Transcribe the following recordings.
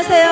안녕하세요.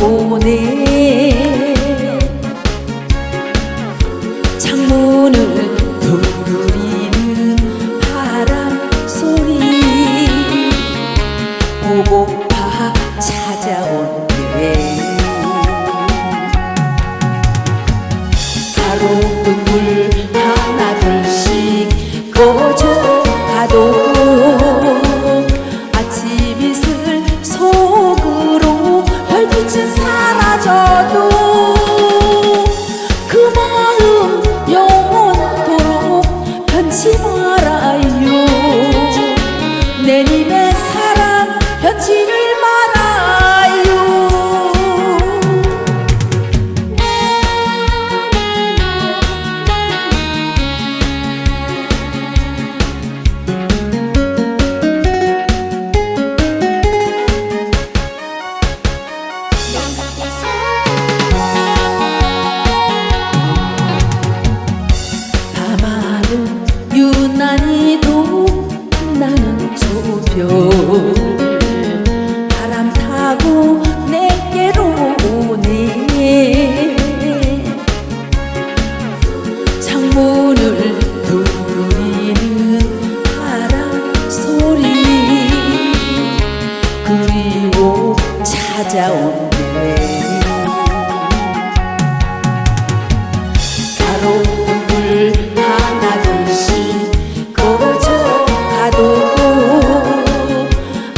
오네 창문을 두드리는 바람 소리 보고파 찾아온대 가로 사라져도 그 마음 영원토록 변치 말아요. 내 님의 창문을 두드리는 바람 소리. 그리워 찾아온대. 가로등불 하나 둘씩 꺼져가도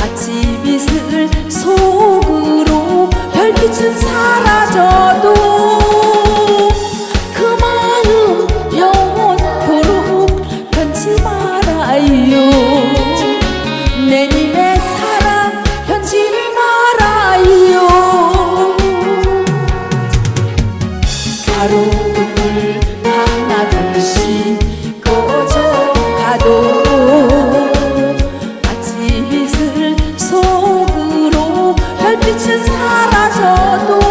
아침 이슬 속으로 별빛은 사라져 가로등불 하나 둘씩 꺼져가도 아침 이슬 속으로 별빛은 사라져도